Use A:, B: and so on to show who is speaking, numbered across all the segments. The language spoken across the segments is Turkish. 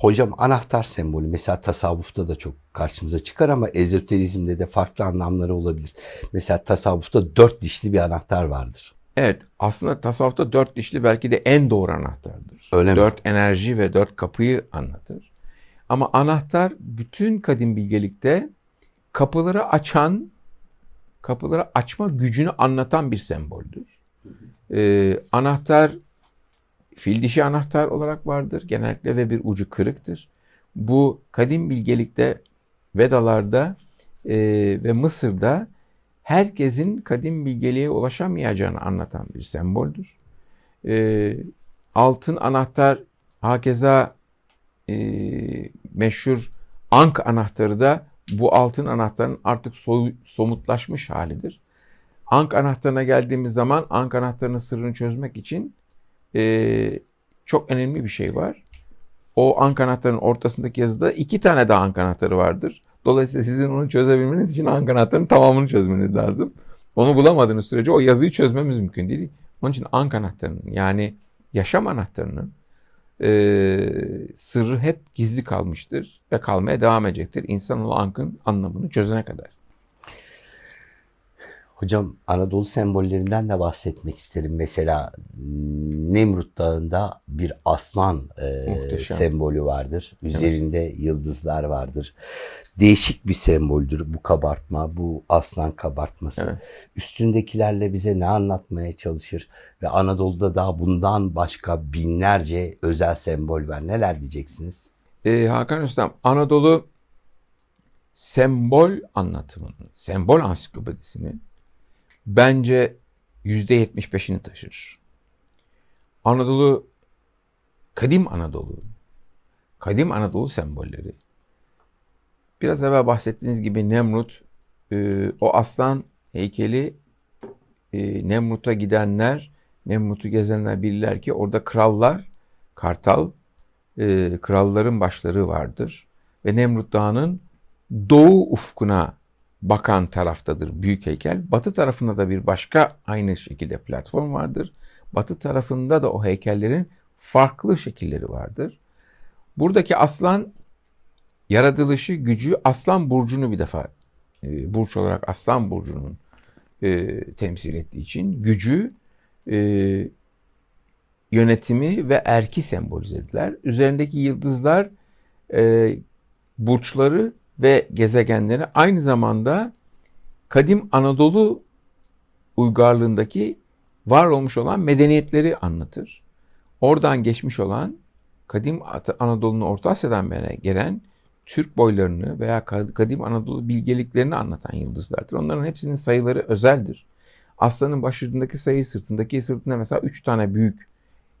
A: Hocam anahtar sembolü mesela tasavvufta da çok karşımıza çıkar ama ezoterizmde de farklı anlamları olabilir. Mesela tasavvufta dört dişli bir anahtar vardır.
B: Evet aslında tasavvufta dört dişli belki de en doğru anahtardır.
A: Öyle mi?
B: dört enerji ve dört kapıyı anlatır. Ama anahtar bütün kadim bilgelikte kapıları açan, kapıları açma gücünü anlatan bir semboldür. Ee, anahtar fil dişi anahtar olarak vardır genellikle ve bir ucu kırıktır. Bu kadim bilgelikte Vedalarda e, ve Mısır'da herkesin kadim bilgeliğe ulaşamayacağını anlatan bir semboldür. E, altın anahtar hakeza e, meşhur Ank anahtarı da bu altın anahtarın artık soy- somutlaşmış halidir. Ank anahtarına geldiğimiz zaman Ank anahtarının sırrını çözmek için e, çok önemli bir şey var. O Ank anahtarının ortasındaki yazıda iki tane daha Ank anahtarı vardır. Dolayısıyla sizin onu çözebilmeniz için Ank anahtarının tamamını çözmeniz lazım. Onu bulamadığınız sürece o yazıyı çözmemiz mümkün değil. Onun için Ank anahtarının yani yaşam anahtarının e, sırrı hep gizli kalmıştır ve kalmaya devam edecektir. İnsanoğlu Ank'ın anlamını çözene kadar.
A: Hocam Anadolu sembollerinden de bahsetmek isterim. Mesela Nemrut Dağı'nda bir aslan e,
B: Muhteşem.
A: sembolü vardır. Üzerinde yıldızlar vardır. Değişik bir semboldür bu kabartma, bu aslan kabartması.
B: Evet.
A: Üstündekilerle bize ne anlatmaya çalışır? Ve Anadolu'da daha bundan başka binlerce özel sembol var. Neler diyeceksiniz?
B: Ee, Hakan Üstam, Anadolu sembol anlatımının, sembol ansiklopedisinin bence %75'ini taşır. Anadolu, kadim Anadolu, kadim Anadolu sembolleri. Biraz evvel bahsettiğiniz gibi Nemrut, e, o aslan heykeli e, Nemrut'a gidenler, Nemrut'u gezenler bilirler ki orada krallar, kartal, e, kralların başları vardır. Ve Nemrut Dağı'nın doğu ufkuna bakan taraftadır büyük heykel. Batı tarafında da bir başka aynı şekilde platform vardır. Batı tarafında da o heykellerin farklı şekilleri vardır. Buradaki aslan yaratılışı, gücü aslan burcunu bir defa e, burç olarak aslan burcunun e, temsil ettiği için gücü e, yönetimi ve erki sembolize ediler. Üzerindeki yıldızlar e, burçları ve gezegenleri aynı zamanda kadim Anadolu uygarlığındaki var olmuş olan medeniyetleri anlatır. Oradan geçmiş olan kadim Anadolu'nun Orta Asya'dan beri gelen Türk boylarını veya ka- kadim Anadolu bilgeliklerini anlatan yıldızlardır. Onların hepsinin sayıları özeldir. Aslanın başındaki sayı sırtındaki sırtında mesela üç tane büyük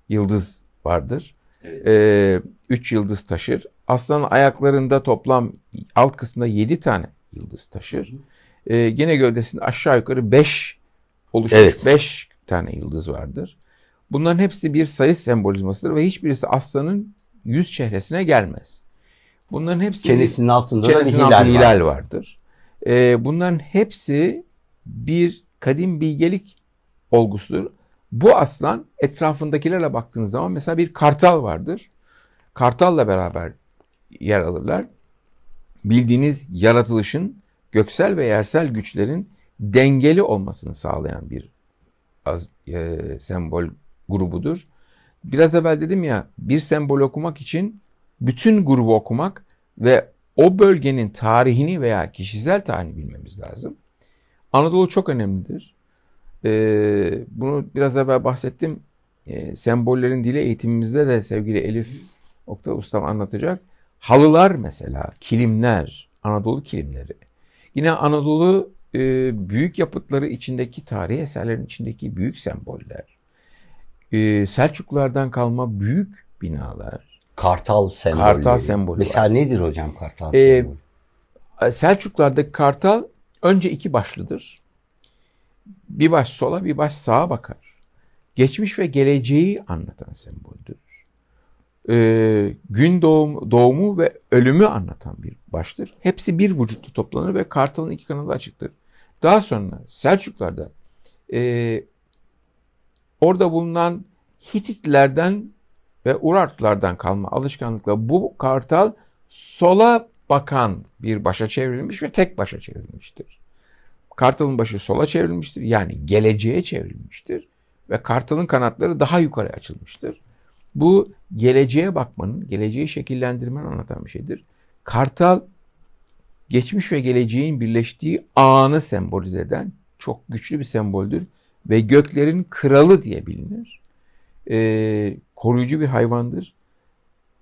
B: yıldız vardır. Ee, üç yıldız taşır. Aslanın ayaklarında toplam alt kısmında yedi tane yıldız taşır. Ee, gene gövdesinde aşağı yukarı beş oluşmuş
A: Evet.
B: beş tane yıldız vardır. Bunların hepsi bir sayı sembolizmasıdır ve hiçbirisi aslanın yüz çehresine gelmez. Bunların hepsi
A: Çenesinin altında da
B: Çenesinin
A: hilal,
B: altında
A: var.
B: hilal vardır. Ee, bunların hepsi bir kadim bilgelik olgusudur. Bu aslan etrafındakilerle baktığınız zaman mesela bir kartal vardır. Kartalla beraber yer alırlar. Bildiğiniz yaratılışın göksel ve yersel güçlerin dengeli olmasını sağlayan bir az, e, sembol grubudur. Biraz evvel dedim ya bir sembol okumak için bütün grubu okumak ve o bölgenin tarihini veya kişisel tarihini bilmemiz lazım. Anadolu çok önemlidir. Ee, bunu biraz evvel bahsettim. Ee, sembollerin dili eğitimimizde de sevgili Elif Oktay Ustam anlatacak. Halılar mesela, kilimler, Anadolu kilimleri. Yine Anadolu e, büyük yapıtları içindeki tarihi eserlerin içindeki büyük semboller. Ee, Selçuklulardan kalma büyük binalar.
A: Kartal sembolü.
B: Kartal sembolü
A: Mesela
B: var.
A: nedir hocam kartal
B: Ee,
A: sembolü?
B: Selçuklulardaki kartal önce iki başlıdır. Bir baş sola bir baş sağa bakar. Geçmiş ve geleceği anlatan semboldür. Ee, gün doğum, doğumu ve ölümü anlatan bir baştır. Hepsi bir vücutta toplanır ve kartalın iki kanalı açıktır. Daha sonra Selçuklarda e, orada bulunan Hititlerden ve Urartulardan kalma alışkanlıkla bu kartal sola bakan bir başa çevrilmiş ve tek başa çevrilmiştir. Kartalın başı sola çevrilmiştir. Yani geleceğe çevrilmiştir. Ve kartalın kanatları daha yukarı açılmıştır. Bu geleceğe bakmanın, geleceği şekillendirmenin anlatan bir şeydir. Kartal geçmiş ve geleceğin birleştiği anı sembolize eden çok güçlü bir semboldür. Ve göklerin kralı diye bilinir. Ee, koruyucu bir hayvandır.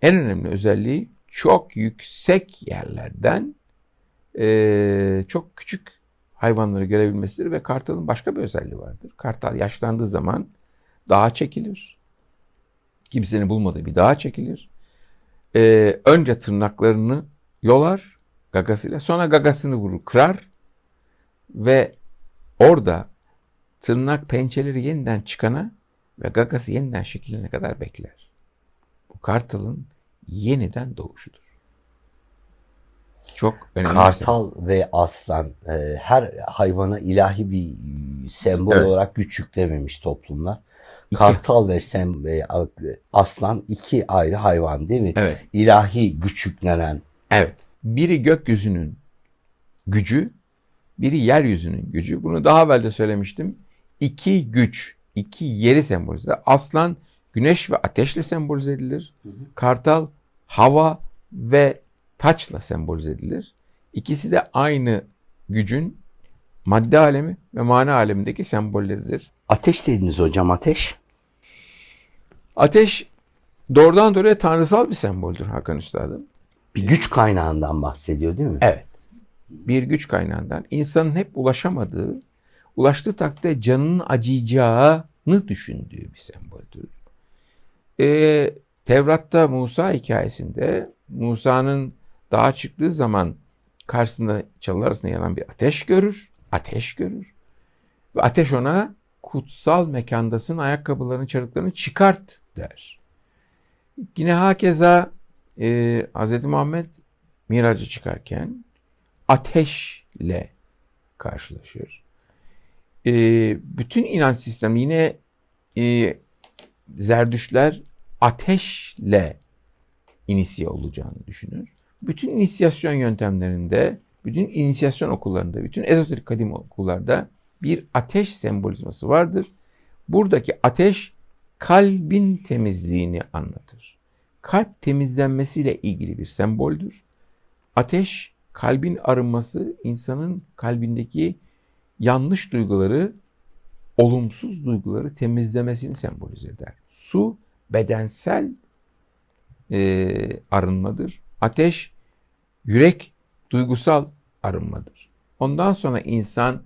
B: En önemli özelliği çok yüksek yerlerden ee, çok küçük hayvanları görebilmesidir ve kartalın başka bir özelliği vardır. Kartal yaşlandığı zaman dağa çekilir. Kimsenin bulmadığı bir dağa çekilir. Ee, önce tırnaklarını yolar gagasıyla sonra gagasını vurur kırar ve orada tırnak pençeleri yeniden çıkana ve gagası yeniden şekillenene kadar bekler. Bu kartalın yeniden doğuşudur. Çok önemli.
A: Kartal ve aslan e, her hayvana ilahi bir sembol
B: Evet.
A: olarak güç yüklememiş toplumlar. Kartal ve sem ve aslan iki ayrı hayvan değil mi?
B: Evet.
A: İlahi güç yüklenen
B: Evet. Biri gökyüzünün gücü, biri yeryüzünün gücü. Bunu daha evvel de söylemiştim. İki güç, iki yeri sembolize. Aslan güneş ve ateşle sembolize edilir. Kartal hava ve taçla sembolize edilir. İkisi de aynı gücün madde alemi ve mana alemindeki sembolleridir.
A: ateş dediniz hocam ateş.
B: Ateş doğrudan doğruya tanrısal bir semboldür Hakan Üstad'ım.
A: Bir güç kaynağından bahsediyor değil mi?
B: Evet. Bir güç kaynağından insanın hep ulaşamadığı, ulaştığı takdirde canının acıyacağını düşündüğü bir semboldür. Ee, Tevrat'ta Musa hikayesinde Musa'nın dağa çıktığı zaman karşısında çalılar arasında yanan bir ateş görür. Ateş görür. Ve ateş ona kutsal mekandasın ayakkabılarını, çarıklarını çıkart der. Yine hakeza e, Hz. Muhammed miraca çıkarken ateşle karşılaşıyor. E, bütün inanç sistemi yine e, Zerdüşler ateşle inisiye olacağını düşünür. Bütün inisiyasyon yöntemlerinde, bütün inisiyasyon okullarında, bütün ezoterik kadim okullarda bir ateş sembolizması vardır. Buradaki ateş kalbin temizliğini anlatır. Kalp temizlenmesiyle ilgili bir semboldür. Ateş kalbin arınması insanın kalbindeki yanlış duyguları, olumsuz duyguları temizlemesini sembolize eder. Su bedensel e, arınmadır. Ateş yürek duygusal arınmadır. Ondan sonra insan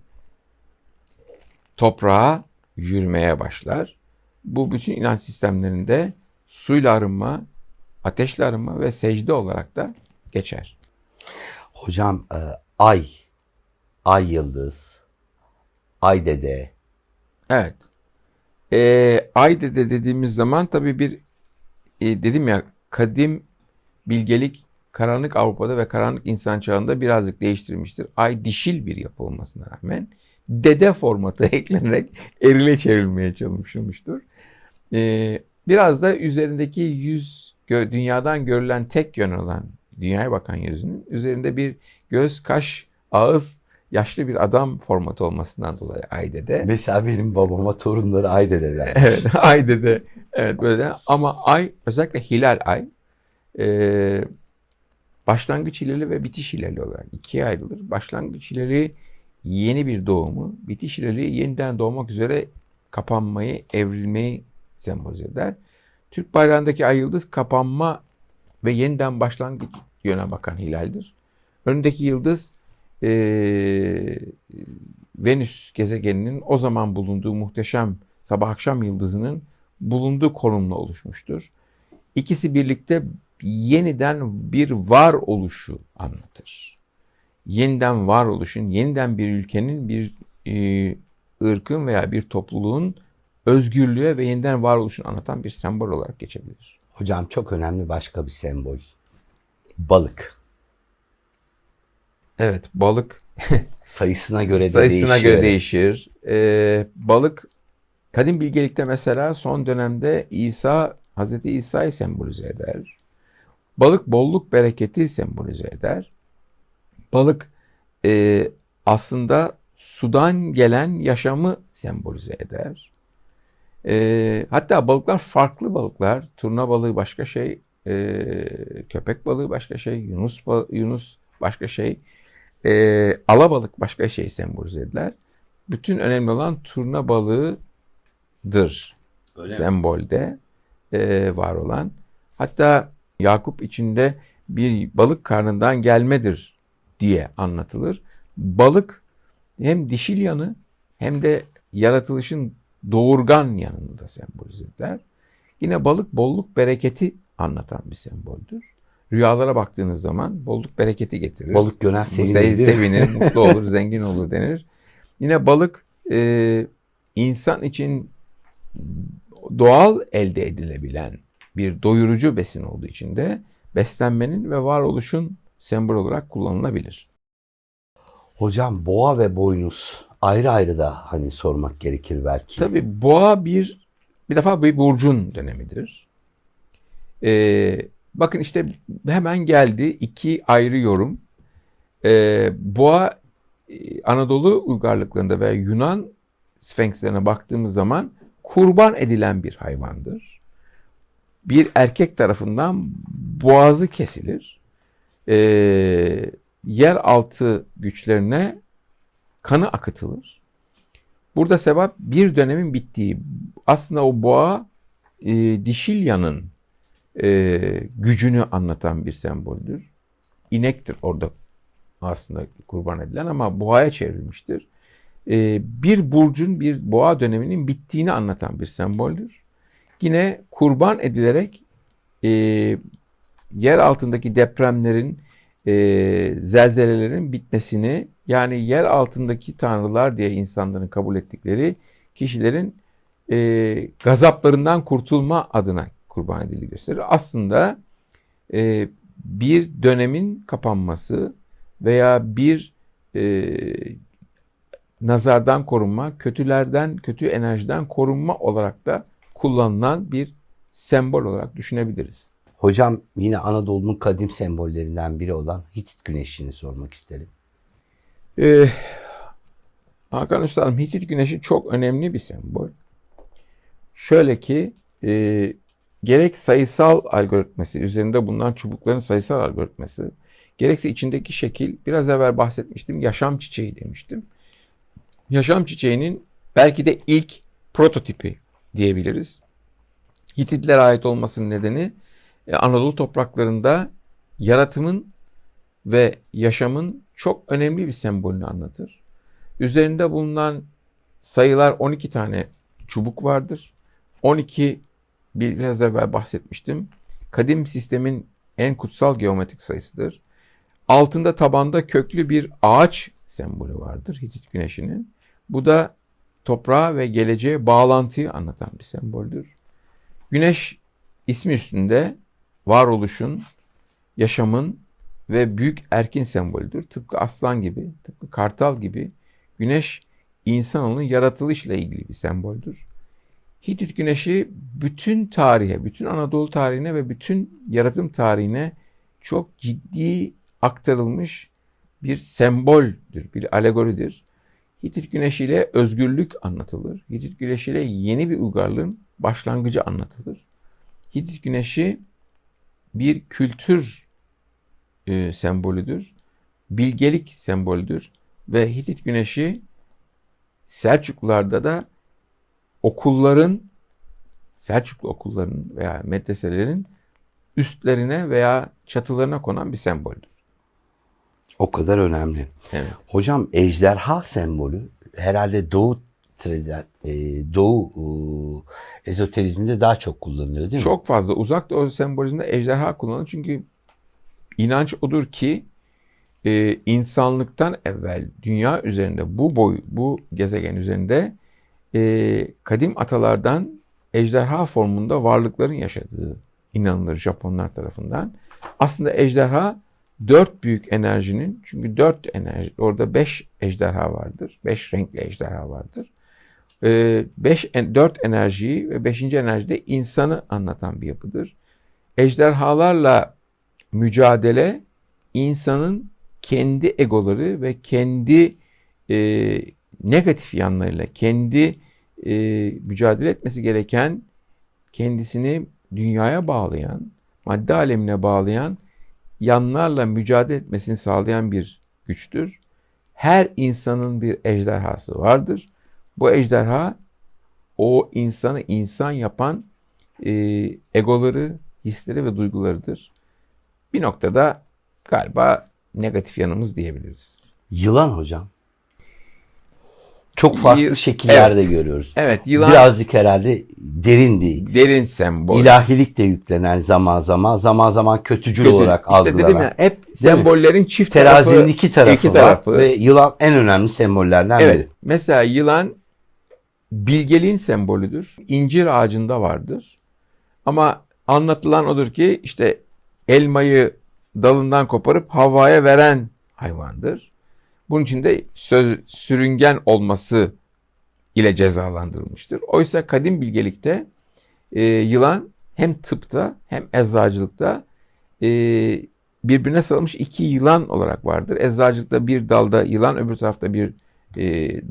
B: toprağa yürümeye başlar. Bu bütün inanç sistemlerinde suyla arınma, ateşle arınma ve secde olarak da geçer.
A: Hocam e, ay, ay yıldız, ay dede,
B: Evet. Ee, ay dede dediğimiz zaman tabii bir e, dedim ya kadim bilgelik karanlık Avrupa'da ve karanlık insan çağında birazcık değiştirilmiştir. Ay dişil bir yapı olmasına rağmen dede formatı eklenerek erile çevrilmeye çalışılmıştır. Ee, biraz da üzerindeki yüz dünyadan görülen tek yön olan dünyaya bakan yüzünün üzerinde bir göz, kaş, ağız, yaşlı bir adam formatı olmasından dolayı ay dede.
A: Mesela benim babama torunları ay dede der.
B: Evet, ay dedi. Evet böyle ama ay özellikle hilal ay e, başlangıç hilali ve bitiş hilali olarak ikiye ayrılır. Başlangıç hilali yeni bir doğumu, bitiş hilali yeniden doğmak üzere kapanmayı, evrilmeyi sembolize eder. Türk bayrağındaki ay yıldız kapanma ve yeniden başlangıç yöne bakan hilaldir. Önündeki yıldız e, Venüs gezegeninin o zaman bulunduğu muhteşem sabah akşam yıldızının bulunduğu konumla oluşmuştur. İkisi birlikte yeniden bir var oluşu anlatır. Yeniden var oluşun, yeniden bir ülkenin, bir e, ırkın veya bir topluluğun özgürlüğe ve yeniden varoluşunu anlatan bir sembol olarak geçebilir.
A: Hocam çok önemli başka bir sembol. Balık.
B: Evet, balık
A: Sayısına göre de
B: sayısına
A: değişiyor.
B: göre değişir. Ee, balık kadim bilgelikte mesela son dönemde İsa Hz. İsa'yı sembolize eder. Balık bolluk bereketi sembolize eder. Balık e, aslında sudan gelen yaşamı sembolize eder. E, hatta balıklar farklı balıklar. Turna balığı başka şey, e, köpek balığı başka şey, yunus yunus başka şey, e, alabalık başka şey sembolize eder. Bütün önemli olan turna balığıdır
A: Öyle
B: sembolde e, var olan. Hatta Yakup içinde bir balık karnından gelmedir diye anlatılır. Balık hem dişil yanı hem de yaratılışın doğurgan yanını da sembolize eder. Yine balık bolluk bereketi anlatan bir semboldür. Rüyalara baktığınız zaman bolluk bereketi getirir.
A: Balık gören
B: Bu
A: sevinir.
B: sevinir, mutlu olur, zengin olur denir. Yine balık e, insan için doğal elde edilebilen bir doyurucu besin olduğu için de beslenmenin ve varoluşun sembol olarak kullanılabilir.
A: Hocam boğa ve boynuz ayrı ayrı da hani sormak gerekir belki.
B: Tabii boğa bir bir defa bir burcun dönemidir. Ee, bakın işte hemen geldi iki ayrı yorum. Ee, boğa e, Anadolu uygarlıklarında ve Yunan sfenkslerine baktığımız zaman kurban edilen bir hayvandır. Bir erkek tarafından boğazı kesilir. Ee, yeraltı güçlerine kanı akıtılır. Burada sebep bir dönemin bittiği. Aslında o boğa e, Dişilya'nın e, gücünü anlatan bir semboldür. İnektir orada aslında kurban edilen ama boğaya çevrilmiştir. E, bir burcun bir boğa döneminin bittiğini anlatan bir semboldür. Yine kurban edilerek e, yer altındaki depremlerin, e, zelzelelerin bitmesini yani yer altındaki tanrılar diye insanların kabul ettikleri kişilerin e, gazaplarından kurtulma adına kurban edildiği gösterir. Aslında e, bir dönemin kapanması veya bir e, nazardan korunma, kötülerden, kötü enerjiden korunma olarak da kullanılan bir sembol olarak düşünebiliriz.
A: Hocam yine Anadolu'nun kadim sembollerinden biri olan Hitit güneşini sormak isterim.
B: Ee, Hakan Üstadım Hitit güneşi çok önemli bir sembol. Şöyle ki e, gerek sayısal algoritması üzerinde bulunan çubukların sayısal algoritması gerekse içindeki şekil biraz evvel bahsetmiştim yaşam çiçeği demiştim. Yaşam çiçeğinin belki de ilk prototipi diyebiliriz. Hititlere ait olmasının nedeni e, Anadolu topraklarında yaratımın ve yaşamın çok önemli bir sembolünü anlatır. Üzerinde bulunan sayılar 12 tane çubuk vardır. 12 bir- biraz evvel bahsetmiştim. Kadim sistemin en kutsal geometrik sayısıdır. Altında tabanda köklü bir ağaç sembolü vardır Hitit güneşinin. Bu da toprağa ve geleceğe bağlantıyı anlatan bir semboldür. Güneş ismi üstünde varoluşun, yaşamın ve büyük erkin sembolüdür. Tıpkı aslan gibi, tıpkı kartal gibi güneş insanoğlunun yaratılışla ilgili bir semboldür. Hitit güneşi bütün tarihe, bütün Anadolu tarihine ve bütün yaratım tarihine çok ciddi aktarılmış bir semboldür, bir alegoridir. Hitit güneşiyle özgürlük anlatılır. Hitit güneşiyle yeni bir uygarlığın başlangıcı anlatılır. Hitit güneşi bir kültür e, sembolüdür. Bilgelik sembolüdür. Ve Hitit güneşi Selçuklularda da okulların Selçuklu okullarının veya medreselerin üstlerine veya çatılarına konan bir semboldür.
A: O kadar önemli.
B: Evet.
A: Hocam ejderha sembolü herhalde Doğu e, Doğu e, ezoterizminde daha çok kullanılıyor değil mi?
B: Çok fazla uzak doğu sembolizmde ejderha kullanılır. Çünkü inanç odur ki e, insanlıktan evvel dünya üzerinde bu boy, bu gezegen üzerinde e, kadim atalardan ejderha formunda varlıkların yaşadığı inanılır Japonlar tarafından. Aslında ejderha dört büyük enerjinin çünkü dört enerji orada beş ejderha vardır. Beş renkli ejderha vardır. 5 4 enerjiyi ve 5. enerjide insanı anlatan bir yapıdır. Ejderhalarla mücadele insanın kendi egoları ve kendi e, negatif yanlarıyla kendi e, mücadele etmesi gereken kendisini dünyaya bağlayan, madde alemine bağlayan yanlarla mücadele etmesini sağlayan bir güçtür. Her insanın bir ejderhası vardır. Bu ejderha o insanı insan yapan e, egoları, hisleri ve duygularıdır. Bir noktada galiba negatif yanımız diyebiliriz.
A: Yılan hocam. Çok farklı
B: Yı-
A: şekillerde görüyoruz.
B: Evet, yılan
A: Birazcık herhalde derin bir
B: derin sembol.
A: ilahilik de yüklenen zaman zaman zaman zaman kötücül
B: Kötü.
A: olarak
B: İşte dedim
A: algılanan.
B: ya hep sembollerin çift
A: Terazinin
B: tarafı.
A: iki tarafı,
B: iki
A: var
B: tarafı.
A: ve yılan en önemli sembollerden
B: Evet.
A: biri.
B: Mesela yılan bilgeliğin sembolüdür. İncir ağacında vardır. Ama anlatılan odur ki işte elmayı dalından koparıp havaya veren hayvandır. Bunun için de söz, sürüngen olması ile cezalandırılmıştır. Oysa kadim bilgelikte e, yılan hem tıpta hem eczacılıkta e, birbirine sarılmış iki yılan olarak vardır. Eczacılıkta bir dalda yılan öbür tarafta bir e,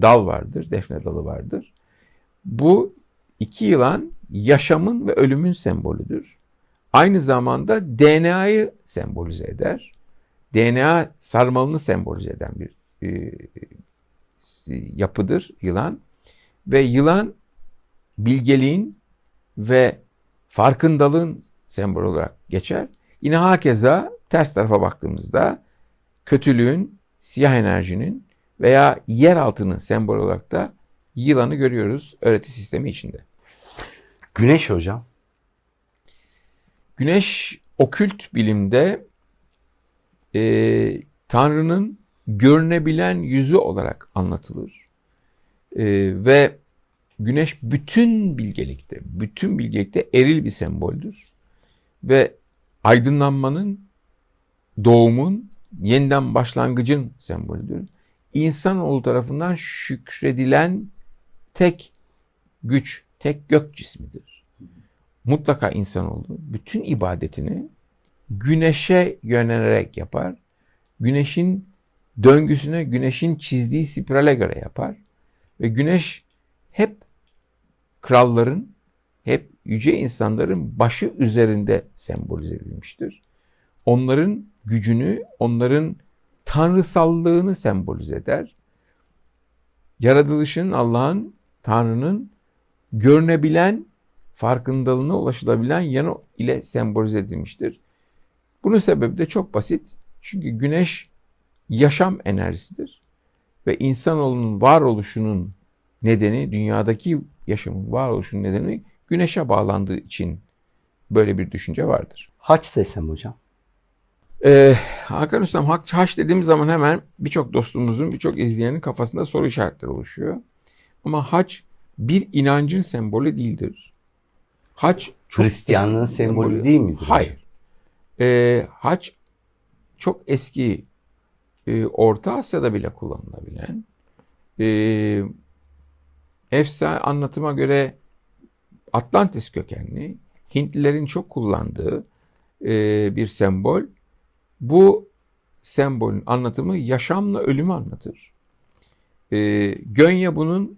B: dal vardır. Defne dalı vardır. Bu iki yılan yaşamın ve ölümün sembolüdür. Aynı zamanda DNA'yı sembolize eder. DNA sarmalını sembolize eden bir e, yapıdır yılan. Ve yılan bilgeliğin ve farkındalığın sembolü olarak geçer. Yine hakeza ters tarafa baktığımızda kötülüğün, siyah enerjinin veya yer altının sembol olarak da yılanı görüyoruz öğreti sistemi içinde.
A: Güneş hocam.
B: Güneş okült bilimde e, Tanrı'nın görünebilen yüzü olarak anlatılır. E, ve Güneş bütün bilgelikte, bütün bilgelikte eril bir semboldür. Ve aydınlanmanın, doğumun, yeniden başlangıcın sembolüdür. İnsanoğlu tarafından şükredilen tek güç, tek gök cismidir. Mutlaka insanoğlu bütün ibadetini güneşe yönelerek yapar. Güneşin döngüsüne, güneşin çizdiği spirale göre yapar. Ve güneş hep kralların, hep yüce insanların başı üzerinde sembolize edilmiştir. Onların gücünü, onların tanrısallığını sembolize eder. Yaratılışın, Allah'ın, Tanrı'nın görünebilen, farkındalığına ulaşılabilen yanı ile sembolize edilmiştir. Bunun sebebi de çok basit. Çünkü güneş yaşam enerjisidir. Ve insanoğlunun varoluşunun nedeni, dünyadaki yaşamın varoluşunun nedeni güneşe bağlandığı için böyle bir düşünce vardır.
A: Haç desem hocam.
B: Ee, Hakan Ustam haç, haç dediğimiz zaman hemen birçok dostumuzun, birçok izleyenin kafasında soru işaretleri oluşuyor. Ama haç bir inancın sembolü değildir. Haç çok
A: Hristiyanlığın
B: eski-
A: sembolü değil midir?
B: Hayır. Ee, haç çok eski e, Orta Asya'da bile kullanılabilen e, efsane anlatıma göre Atlantis kökenli Hintlilerin çok kullandığı e, bir sembol. Bu sembolün anlatımı yaşamla ölümü anlatır. E, Gönye bunun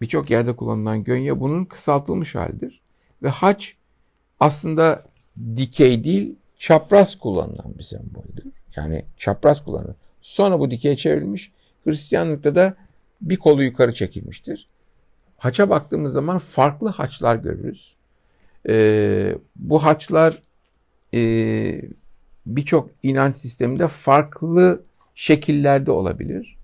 B: birçok yerde kullanılan Gönye bunun kısaltılmış halidir. Ve haç aslında dikey değil çapraz kullanılan bir semboldür. Yani çapraz kullanılır. Sonra bu dikey çevrilmiş. Hristiyanlıkta da bir kolu yukarı çekilmiştir. Haça baktığımız zaman farklı haçlar görürüz. Ee, bu haçlar e, birçok inanç sisteminde farklı şekillerde olabilir.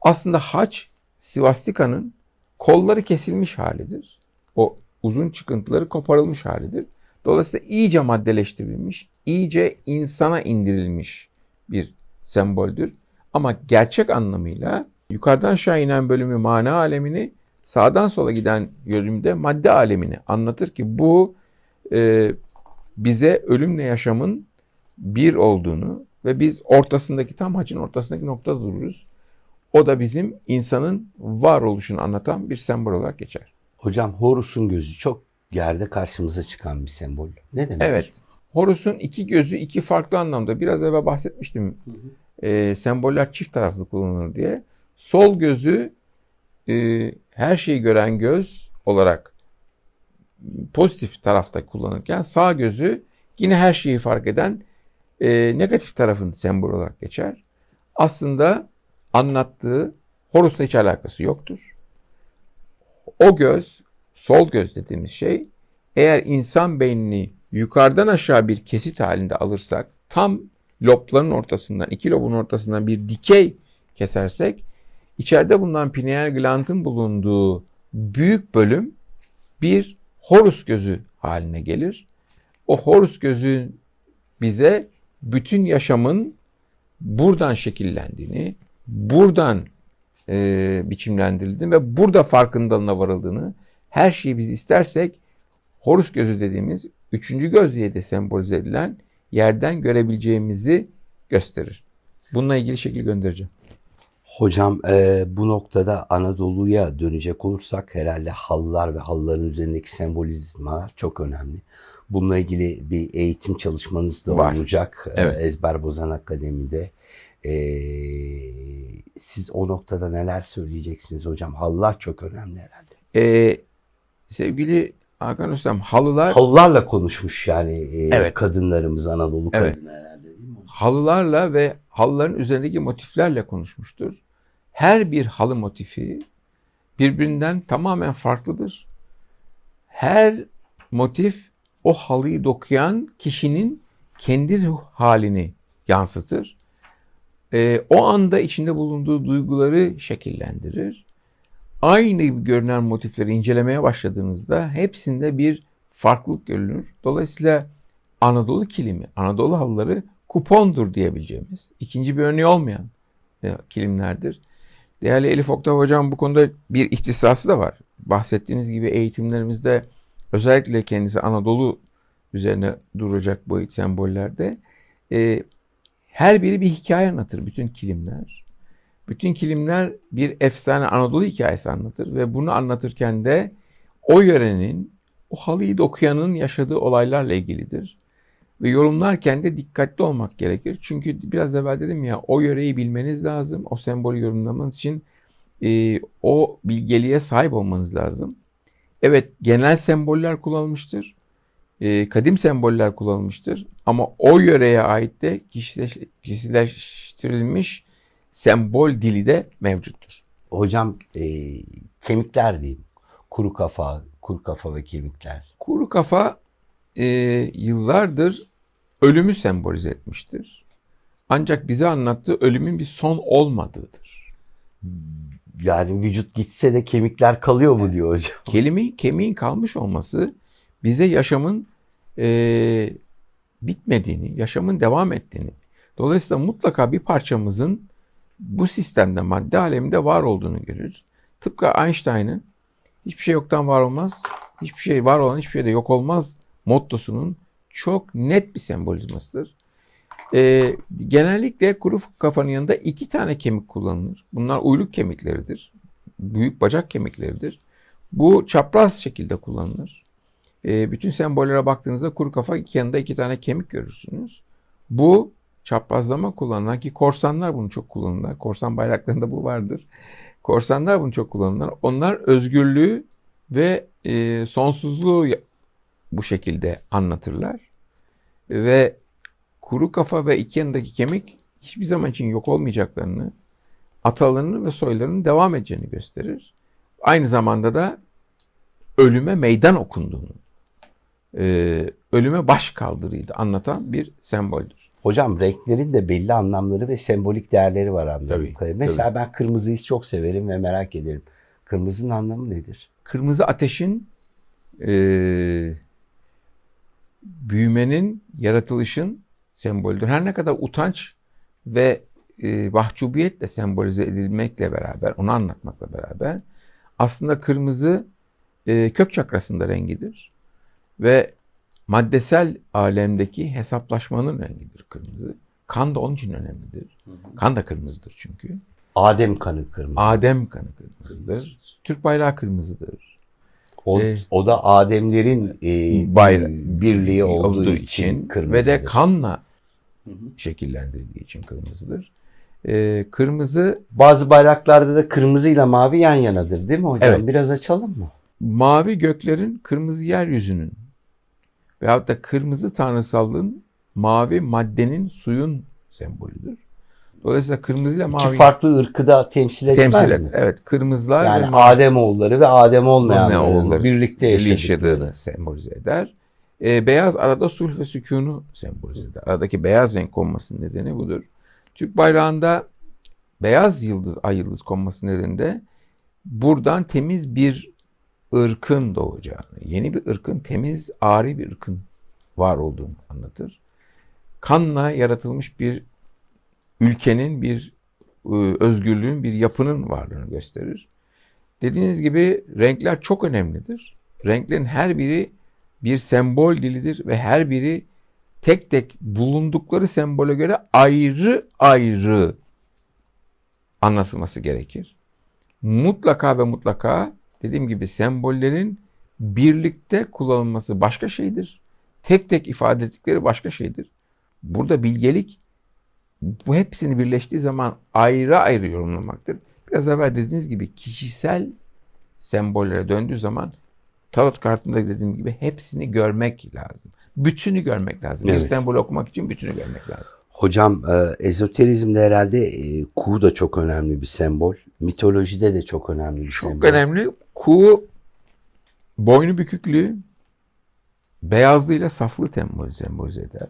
B: Aslında haç Sivastika'nın kolları kesilmiş halidir. O uzun çıkıntıları koparılmış halidir. Dolayısıyla iyice maddeleştirilmiş, iyice insana indirilmiş bir semboldür. Ama gerçek anlamıyla yukarıdan aşağı inen bölümü mana alemini, sağdan sola giden bölümde madde alemini anlatır ki bu e, bize ölümle yaşamın bir olduğunu ve biz ortasındaki tam haçın ortasındaki noktada dururuz. O da bizim insanın varoluşunu anlatan bir sembol olarak geçer.
A: Hocam Horus'un gözü çok yerde karşımıza çıkan bir sembol. Ne demek?
B: Evet. Horus'un iki gözü iki farklı anlamda. Biraz evvel bahsetmiştim. Ee, semboller çift taraflı kullanılır diye. Sol gözü e, her şeyi gören göz olarak pozitif tarafta kullanırken sağ gözü yine her şeyi fark eden e, negatif tarafın sembol olarak geçer. Aslında anlattığı Horus'la hiç alakası yoktur. O göz, sol göz dediğimiz şey eğer insan beynini yukarıdan aşağı bir kesit halinde alırsak tam lobların ortasından, iki lobun ortasından bir dikey kesersek içeride bulunan pineal glandın bulunduğu büyük bölüm bir horus gözü haline gelir. O horus gözü bize bütün yaşamın buradan şekillendiğini, buradan e, biçimlendirildiğini ve burada farkındalığına varıldığını, her şeyi biz istersek Horus gözü dediğimiz üçüncü göz diye de sembolize edilen yerden görebileceğimizi gösterir. Bununla ilgili şekil göndereceğim.
A: Hocam e, bu noktada Anadolu'ya dönecek olursak herhalde halılar ve halıların üzerindeki sembolizmalar çok önemli. Bununla ilgili bir eğitim çalışmanız da
B: Var.
A: olacak e,
B: Evet.
A: Ezber Bozan Akademi'de. E, siz o noktada neler söyleyeceksiniz hocam? Halılar çok önemli herhalde.
B: Ee, sevgili Hakan Ustam halılar
A: Halılarla konuşmuş yani e,
B: Evet.
A: kadınlarımız Anadolu
B: Evet.
A: kadını herhalde değil mi
B: halılarla ve halıların üzerindeki motiflerle konuşmuştur. Her bir halı motifi birbirinden tamamen farklıdır. Her motif o halıyı dokuyan kişinin kendi ruh halini yansıtır. Ee, o anda içinde bulunduğu duyguları şekillendirir. Aynı görünen motifleri incelemeye başladığınızda hepsinde bir farklılık görülür. Dolayısıyla Anadolu kilimi, Anadolu halıları kupondur diyebileceğimiz, ikinci bir örneği olmayan e, kilimlerdir. Değerli Elif Oktav Hocam bu konuda bir ihtisası da var. Bahsettiğiniz gibi eğitimlerimizde özellikle kendisi Anadolu üzerine duracak bu sembollerde e, her biri bir hikaye anlatır bütün kilimler. Bütün kilimler bir efsane Anadolu hikayesi anlatır ve bunu anlatırken de o yörenin, o halıyı dokuyanın yaşadığı olaylarla ilgilidir. Ve yorumlarken de dikkatli olmak gerekir. Çünkü biraz evvel dedim ya o yöreyi bilmeniz lazım. O sembolü yorumlamanız için e, o bilgeliğe sahip olmanız lazım. Evet genel semboller kullanılmıştır. E, kadim semboller kullanılmıştır. Ama o yöreye ait de kişileş, kişileştirilmiş sembol dili de mevcuttur.
A: Hocam e, kemikler diyeyim. Kuru kafa, kuru kafa ve kemikler.
B: Kuru kafa e, yıllardır ölümü sembolize etmiştir. Ancak bize anlattığı ölümün bir son olmadığıdır.
A: Yani vücut gitse de kemikler kalıyor mu diyor hocam.
B: Kelime, kemiğin kalmış olması bize yaşamın e, bitmediğini, yaşamın devam ettiğini, dolayısıyla mutlaka bir parçamızın bu sistemde, madde aleminde var olduğunu görür. Tıpkı Einstein'ın hiçbir şey yoktan var olmaz, hiçbir şey var olan hiçbir şey de yok olmaz mottosunun çok net bir sembolizmasıdır. Ee, genellikle kuru kafanın yanında iki tane kemik kullanılır. Bunlar uyluk kemikleridir. Büyük bacak kemikleridir. Bu çapraz şekilde kullanılır. Ee, bütün sembollere baktığınızda kuru kafa yanında iki tane kemik görürsünüz. Bu çaprazlama kullanılan ki korsanlar bunu çok kullanırlar. Korsan bayraklarında bu vardır. Korsanlar bunu çok kullanırlar. Onlar özgürlüğü ve e, sonsuzluğu bu şekilde anlatırlar. Ve kuru kafa ve iki yanındaki kemik hiçbir zaman için yok olmayacaklarını, atalarının ve soylarının devam edeceğini gösterir. Aynı zamanda da ölüme meydan okunduğunu, e, ölüme baş kaldırıydı anlatan bir semboldür.
A: Hocam renklerin de belli anlamları ve sembolik değerleri var anladığım
B: Tabii.
A: Mesela ben kırmızıyı çok severim ve merak ederim. Kırmızının anlamı nedir?
B: Kırmızı ateşin e, büyümenin, yaratılışın sembolüdür. Her ne kadar utanç ve e, mahcubiyetle sembolize edilmekle beraber, onu anlatmakla beraber aslında kırmızı e, kök çakrasında rengidir. Ve maddesel alemdeki hesaplaşmanın rengidir kırmızı. Kan da onun için önemlidir. Kan da kırmızıdır çünkü.
A: Adem kanı kırmızı.
B: Adem kanı kırmızıdır. Türk bayrağı kırmızıdır.
A: O,
B: e,
A: o da Ademlerin e,
B: Bayra-
A: birliği olduğu, için, kırmızıdır.
B: ve de kanla
A: Hı hı.
B: şekillendirildiği için kırmızıdır. Ee, kırmızı
A: Bazı bayraklarda da kırmızıyla mavi yan yanadır değil mi hocam?
B: Evet.
A: Biraz açalım mı?
B: mavi göklerin, kırmızı yeryüzünün veyahut da kırmızı tanrısallığın mavi maddenin suyun sembolüdür. Dolayısıyla kırmızıyla
A: İki
B: mavi
A: farklı ırkı da temsil etmez
B: temsil
A: mi?
B: eder. Evet, kırmızılar
A: Yani
B: ve mavi
A: Adem oğulları ve Adem olmayanların birlikte
B: yaşadığını sembolize eder. Ee, beyaz arada sulh ve sükunu sembolize eder. Aradaki beyaz renk konmasının nedeni budur. Türk bayrağında beyaz yıldız, ay yıldız konması nedeni de buradan temiz bir ırkın doğacağını, yeni bir ırkın, temiz, ari bir ırkın var olduğunu anlatır. Kanla yaratılmış bir ülkenin, bir e, özgürlüğün, bir yapının varlığını gösterir. Dediğiniz gibi renkler çok önemlidir. Renklerin her biri bir sembol dilidir ve her biri tek tek bulundukları sembole göre ayrı ayrı anlatılması gerekir. Mutlaka ve mutlaka dediğim gibi sembollerin birlikte kullanılması başka şeydir. Tek tek ifade ettikleri başka şeydir. Burada bilgelik bu hepsini birleştiği zaman ayrı ayrı yorumlamaktır. Biraz evvel dediğiniz gibi kişisel sembollere döndüğü zaman tarot kartında dediğim gibi hepsini görmek lazım. Bütünü görmek lazım. Bir
A: Evet.
B: sembol okumak için bütünü görmek lazım.
A: Hocam e, ezoterizmde herhalde e, kuğu da çok önemli bir sembol. Mitolojide de çok önemli bir
B: Çok
A: sembol.
B: önemli. Kuğu boynu büküklüğü beyazlığıyla sembol- sembolize eder.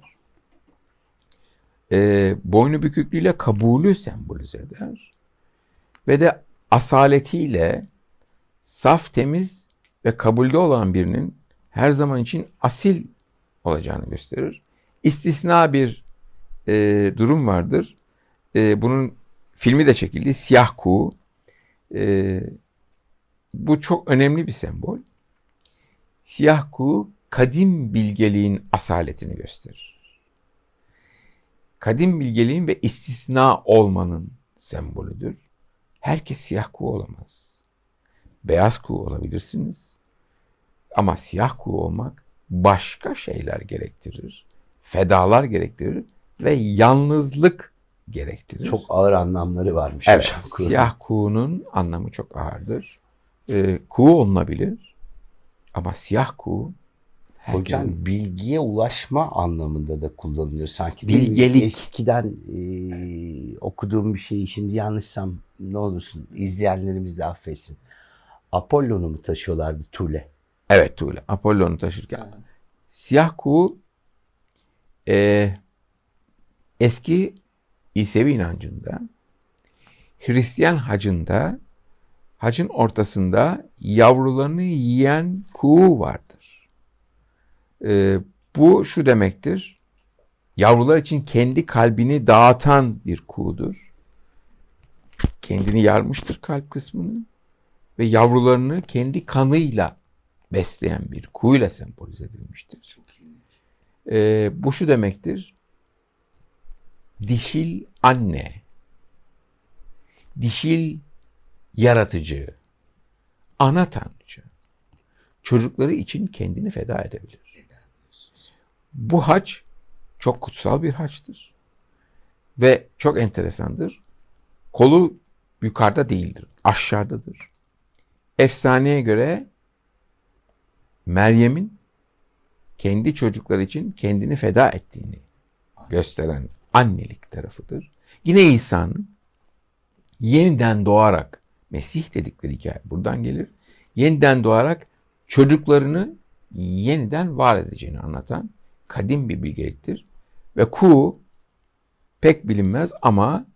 B: Ee, boynu büküklüğüyle kabulü sembolize eder. Ve de asaletiyle saf, temiz ve kabulde olan birinin her zaman için asil olacağını gösterir. İstisna bir e, durum vardır. E, bunun filmi de çekildi. Siyah Kuğu. E, bu çok önemli bir sembol. Siyah kuğu kadim bilgeliğin asaletini gösterir. Kadim bilgeliğin ve istisna olmanın sembolüdür. Herkes siyah kuğu olamaz. Beyaz kuğu olabilirsiniz. Ama siyah kuğu olmak başka şeyler gerektirir. Fedalar gerektirir ve yalnızlık gerektirir.
A: Çok ağır anlamları varmış
B: Evet, siyah kuğunun anlamı çok ağırdır. Ee, kuğu olunabilir ama siyah kuğu herkesin
A: Hocam bilgiye ulaşma anlamında da kullanılıyor sanki.
B: Bilgelik.
A: Eskiden e, okuduğum bir şeyi şimdi yanlışsam ne olursun izleyenlerimiz de affetsin. Apollon'u mu taşıyorlardı Tule?
B: Evet Tuğla. Apollon'u taşırken. Siyah kuğu e, eski İsevi inancında Hristiyan hacında hacın ortasında yavrularını yiyen kuğu vardır. E, bu şu demektir. Yavrular için kendi kalbini dağıtan bir kuğudur. Kendini yarmıştır kalp kısmını ve yavrularını kendi kanıyla besleyen bir kuyuyla sembolize edilmiştir. Ee, bu şu demektir. Dişil anne, dişil yaratıcı, ana tanrıcı çocukları için kendini feda edebilir. Bu haç çok kutsal bir haçtır. Ve çok enteresandır. Kolu yukarıda değildir, aşağıdadır. Efsaneye göre Meryem'in kendi çocukları için kendini feda ettiğini gösteren annelik tarafıdır. Yine İsa'nın yeniden doğarak Mesih dedikleri hikaye buradan gelir. Yeniden doğarak çocuklarını yeniden var edeceğini anlatan kadim bir bilgeliktir. Ve Ku pek bilinmez ama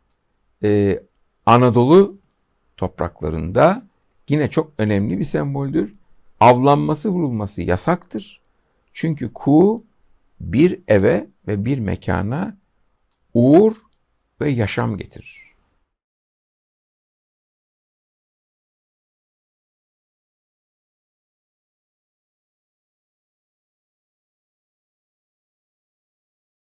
B: e, Anadolu topraklarında yine çok önemli bir semboldür. Avlanması vurulması yasaktır. Çünkü ku bir eve ve bir mekana uğur ve yaşam getirir.